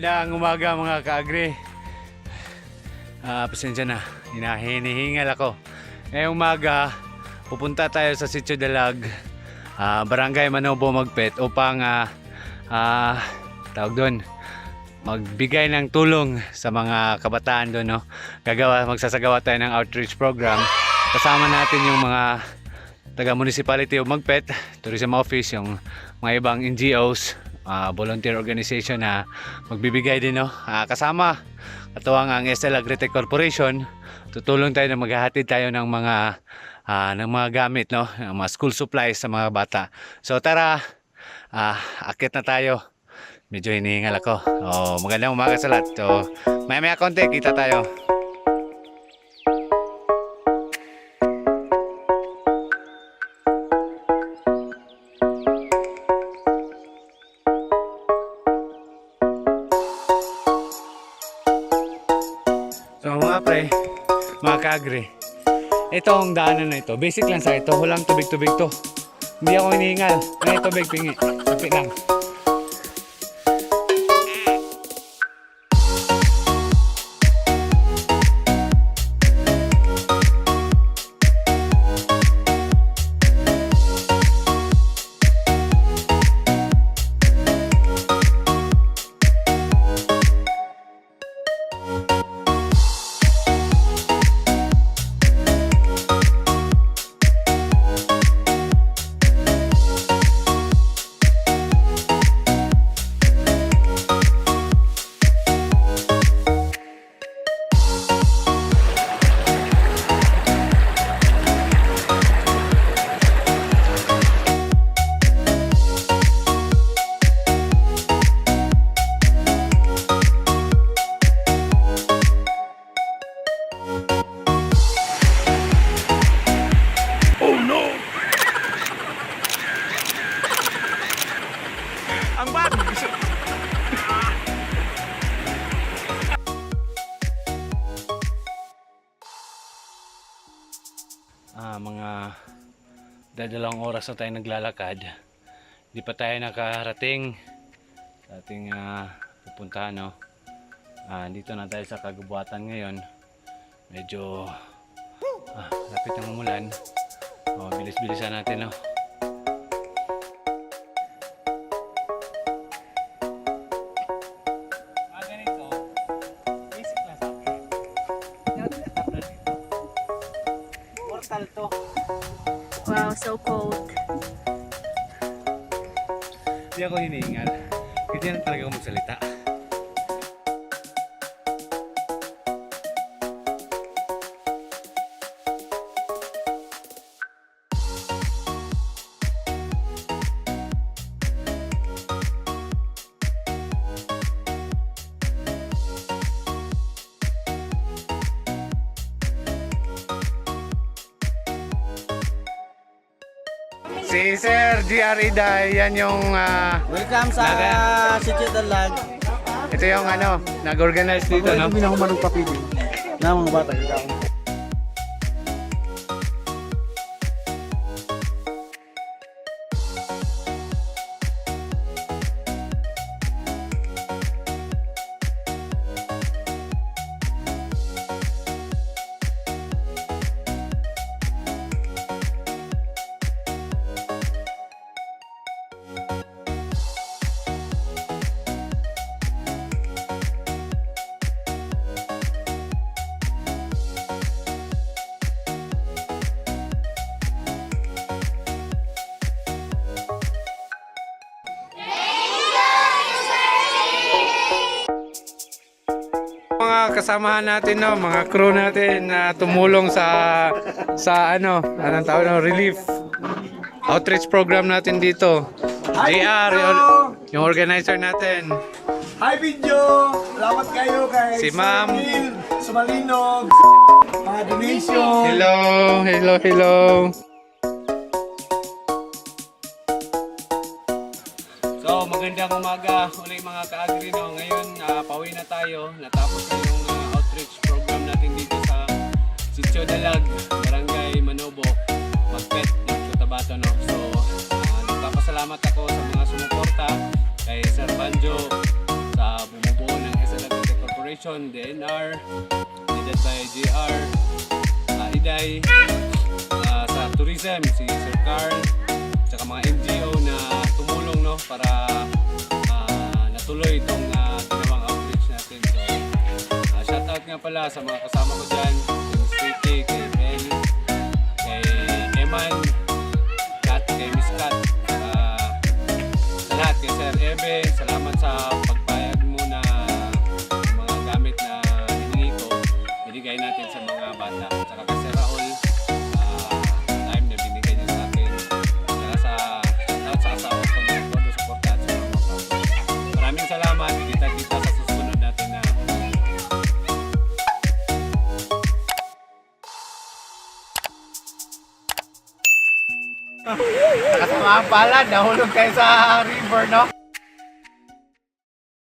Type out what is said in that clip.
Magandang umaga mga kaagri. Ah, pasensya na, hinahinihingal ako. Ngayong umaga, pupunta tayo sa Sitio Dalag, ah, Barangay Manobo Magpet upang ah, ah, tawag doon, magbigay ng tulong sa mga kabataan doon, no? Gagawa, magsasagawa tayo ng outreach program. Kasama natin yung mga taga municipality of Magpet, tourism office, yung mga ibang NGOs, ah, volunteer organization na magbibigay din no. Ah, kasama katuwang ang SL Agritech Corporation. Tutulong tayo na maghahatid tayo ng mga ah, ng mga gamit no, ng mga school supplies sa mga bata. So tara, ah, akit na tayo. Medyo hinihingal ako. Oh, magandang umaga sa lahat. So, maya-maya konti, kita tayo. So mga pre, mga kaagri, itong daanan na ito, basic lang sa ito, walang tubig-tubig to. Hindi ako hinihingal. May tubig pingi. Kapit lang. Ah, mga dadalawang oras na tayo naglalakad. Hindi pa tayo nakarating sa ating ah, pupuntahan. No? Ah, dito na tayo sa kagubuatan ngayon. Medyo ah, lapit ng umulan. Oh, bilis-bilisan natin. No? Mortal to. Wow, so cold. Hindi ako hinihingal. Ganyan talaga ako magsalita. Si Sir GR Iday, yan yung ah, Welcome sa Naga- Sitio Dalag. ito yung ano, nag-organize dito, no? Hindi na ako marunong papili. Na mga bata. Kasamahan natin no, mga crew natin na tumulong sa sa ano, anong tawag no, relief outreach program natin dito. JR, yung, yung organizer natin. Hi video! Salamat kayo kay Si Ma'am. Neil Sumalinog. Mga donation. Hello, hello, hello. magandang umaga uli mga ka-agrino. Ngayon, uh, pauwi na tayo. Natapos na yung uh, outreach program natin dito sa Sitio Dalag, Barangay Manobo, Magpet, Cotabato North. So, uh, nagpapasalamat ako sa mga sumuporta kay Sir Banjo sa bumubuo ng SLAT Corporation, DNR, leaded by JR, uh, Iday, uh, sa tourism, si Sir Carl, tsaka mga NGO na tumulong pala sa mga kasama ko dyan. Kay Sweetie, kay Melly, kay Eman, Kat, kay Miss Kat. Uh, lahat kay Sir Ebe, salamat sa pag Nakasama pala, nahulog kayo sa river, no?